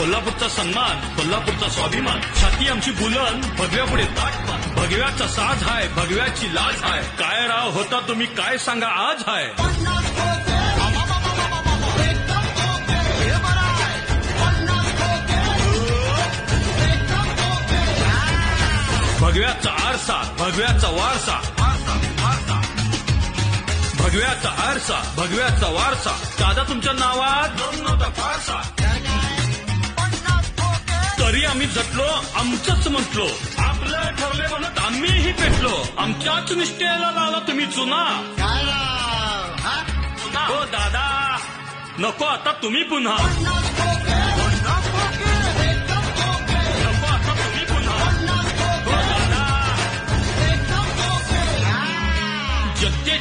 कोल्हापूरचा सन्मान कोल्हापूरचा स्वाभिमान. छाती आमची बुलन भगव्या पुढे ताटमान भगव्याचा साज हाय भगव्याची लाज हाय. काय राव होता तुम्ही काय सांगा आज हाय? भगव्याचा आरसा भगव्याचा वारसा. भगव्याचा आरसा भगव्याचा वारसा. दादा तुमच्या नावात? फारसा आम्ही जटलो आमचंच म्हटलो. आपलं ठरले म्हणत आम्हीही पेटलो. आमच्याच निष्ठेला लावला तुम्ही चुना. चुना हो? दादा. नको आता तुम्ही पुन्हा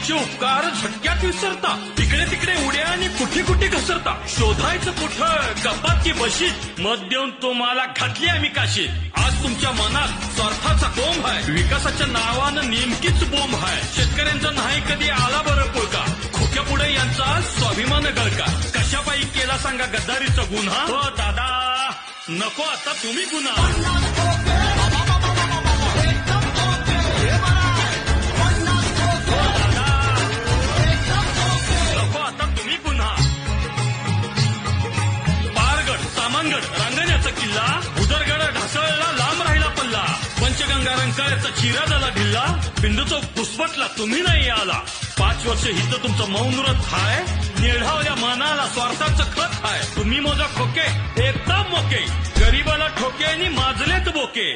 जनतेचे उपकार झटक्यात विसरता. तिकडे तिकडे उड्या आणि कुठे कुठे घसरता. शोधायचं कुठं? गप्पात की बशीत? मत देऊन तुम्हाला घातली आम्ही काशीत आज तुमच्या मनात स्वार्थाचा कोंब आहे. विकासाच्या नावानं नेमकीच बोंब आहे. शेतकऱ्यांचा नाही कधी आला बरं पुळका? खोक्या पुढे यांचा स्वाभिमान गळका. कशापायी केला सांगा गद्दारीचा गुन्हा? हो दादा. नको आता तुम्ही गुन्हा. रंकाळ्याचा चिरा झाला ढिल्ला बिंदू चौक पुसपटला तुम्ही नाही आला. पाच वर्ष हित तुमचं मौन व्रत हाय निढावल्या मनाला स्वार्थाचं खत हाय तुम्ही मोजा खोके एकदम मोके. गरीबाला ठोके आणि माजलेत बोके.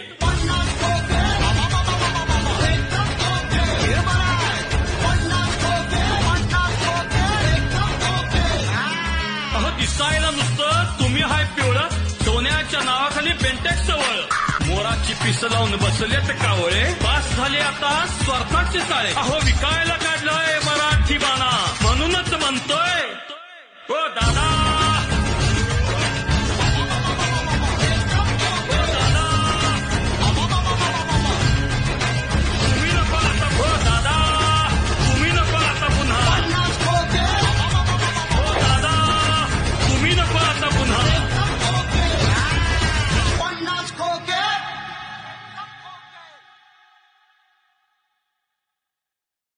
अहो दिसायला नुसतं तुम्ही हाय पिवळं सोन्याच्या नावाखाली बेंटेक्स वळ मोराची पिस लावून बसलेत कावळे. पास झाले आता स्वार्थाचे चाळे अहो विकायला काढलंय मराठी बाणा